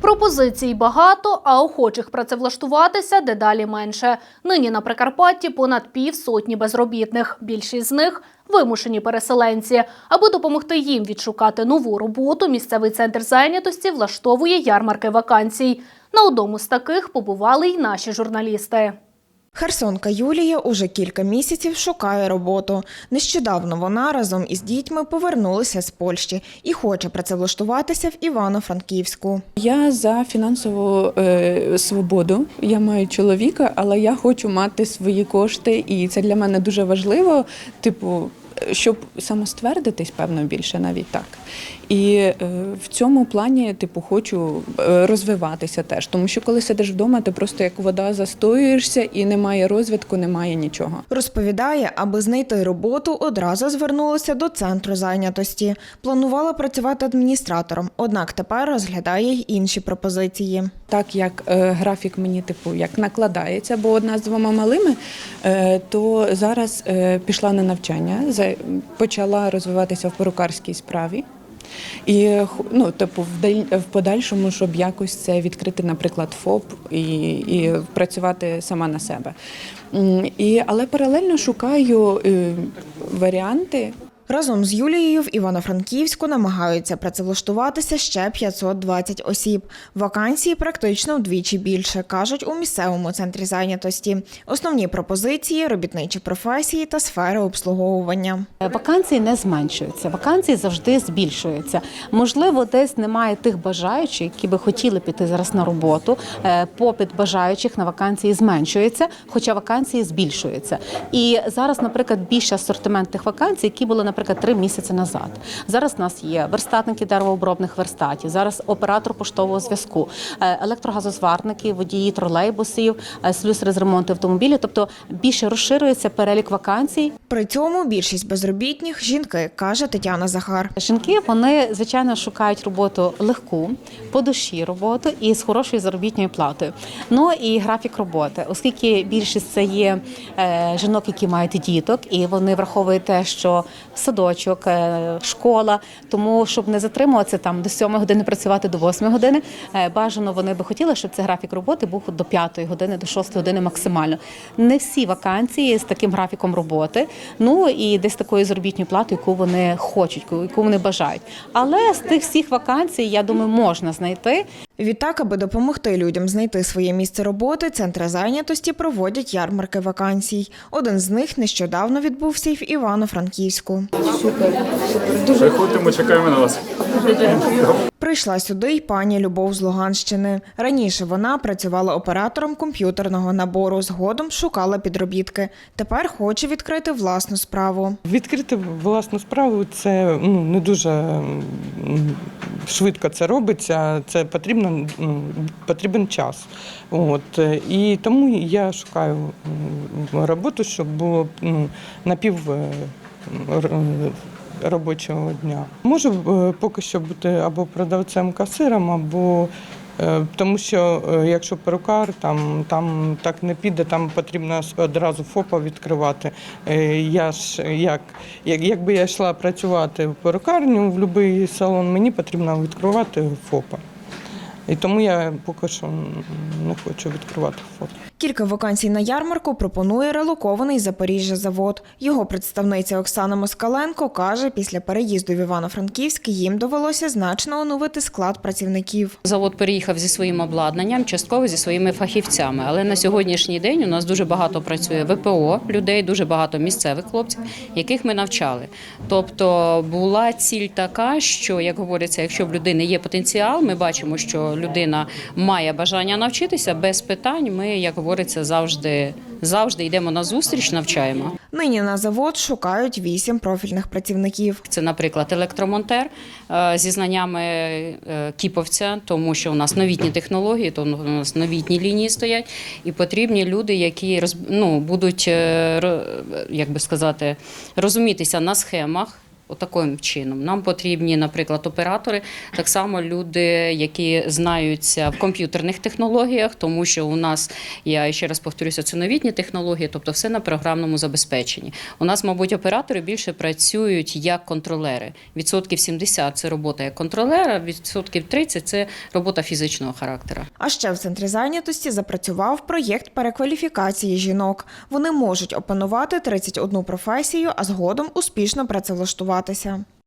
Пропозицій багато, а охочих працевлаштуватися дедалі менше. Нині на Прикарпатті понад півсотні безробітних. Більшість з них вимушені переселенці. Аби допомогти їм відшукати нову роботу, місцевий центр зайнятості влаштовує ярмарки вакансій. На одному з таких побували й наші журналісти. Херсонка Юлія уже кілька місяців шукає роботу. Нещодавно вона разом із дітьми повернулася з Польщі і хоче працевлаштуватися в Івано-Франківську. Я за фінансову е, свободу. Я маю чоловіка, але я хочу мати свої кошти, і це для мене дуже важливо. Типу, щоб самоствердитись, певно, більше навіть так. І е, в цьому плані, типу, хочу е, розвиватися теж. Тому що коли сидиш вдома, ти просто як вода застоюєшся і немає розвитку, немає нічого. Розповідає, аби знайти роботу, одразу звернулася до центру зайнятості. Планувала працювати адміністратором, однак тепер розглядає й інші пропозиції. Так як е, графік мені типу як накладається, бо одна з двома малими, е, то зараз е, пішла на навчання, за, почала розвиватися в перукарській справі. І ну, типу, в подальшому, щоб якось це відкрити, наприклад, ФОП і, і працювати сама на себе. І, але паралельно шукаю е, варіанти, Разом з Юлією в Івано-Франківську намагаються працевлаштуватися ще 520 осіб. Вакансії практично вдвічі більше, кажуть у місцевому центрі зайнятості. Основні пропозиції робітничі професії та сфери обслуговування. Вакансії не зменшуються, вакансії завжди збільшуються. Можливо, десь немає тих бажаючих, які би хотіли піти зараз на роботу. Е, Попит бажаючих на вакансії зменшується, хоча вакансії збільшуються. І зараз, наприклад, більше асортимент тих вакансій, які були, наприклад, три місяці назад. Зараз у нас є верстатники деревообробних верстатів, зараз оператор поштового зв'язку, е, електрогазозварники, водії тролейбусів, е, слюсари з ремонту автомобілів. Тобто більше розширюється перелік вакансій. При цьому більшість безробітних жінки, каже Тетяна Захар. Жінки вони звичайно шукають роботу легку, по душі роботу і з хорошою заробітною платою. Ну і графік роботи, оскільки більшість це є е, жінок, які мають діток, і вони враховують те, що садочок, е, школа. Тому щоб не затримуватися там до 7 години працювати до 8 години, е, бажано вони би хотіли, щоб цей графік роботи був до 5 години, до 6 години максимально. Не всі вакансії з таким графіком роботи. Ну і десь такою заробітною платою, яку вони хочуть, яку- вони бажають. Але з тих всіх вакансій, я думаю, можна знайти. Відтак, аби допомогти людям знайти своє місце роботи, центри зайнятості проводять ярмарки вакансій. Один з них нещодавно відбувся й в Івано-Франківську. Приходьте, ми чекаємо на вас. Прийшла сюди й пані Любов з Луганщини. Раніше вона працювала оператором комп'ютерного набору, згодом шукала підробітки. Тепер хоче відкрити власну справу. Відкрити власну справу це ну, не дуже швидко це робиться. Це потрібно, потрібен час. От. І тому я шукаю роботу, щоб було ну, напів е, робочого дня. Можу е, поки що бути або продавцем-касиром, або е, тому що е, якщо перукар, там, там так не піде, там потрібно одразу ФОПа відкривати. Я ж як, як якби я йшла працювати в перукарню в будь-який салон, мені потрібно відкривати ФОПа. І тому я поки що не хочу відкривати ФОП. Кілька вакансій на ярмарку пропонує релокований Запоріжжя завод. Його представниця Оксана Москаленко каже, після переїзду в Івано-Франківськ їм довелося значно оновити склад працівників. Завод переїхав зі своїм обладнанням, частково зі своїми фахівцями. Але на сьогоднішній день у нас дуже багато працює ВПО людей, дуже багато місцевих хлопців, яких ми навчали. Тобто була ціль така, що як говориться, якщо в людини є потенціал, ми бачимо, що людина має бажання навчитися без питань. Ми, як говориться, завжди завжди йдемо на зустріч, навчаємо. Нині на завод шукають вісім профільних працівників. Це, наприклад, електромонтер е, зі знаннями е, кіповця, тому що у нас новітні технології, то у нас новітні лінії стоять, і потрібні люди, які ну, будуть, е, як би сказати, розумітися на схемах. Отаким чином. Нам потрібні, наприклад, оператори, так само люди, які знаються в комп'ютерних технологіях, тому що у нас, я ще раз повторюся, це новітні технології, тобто все на програмному забезпеченні. У нас, мабуть, оператори більше працюють як контролери. Відсотків 70 – це робота як контролера, відсотків 30 – це робота фізичного характеру. А ще в центрі зайнятості запрацював проєкт перекваліфікації жінок. Вони можуть опанувати 31 професію, а згодом успішно працевлаштуватися.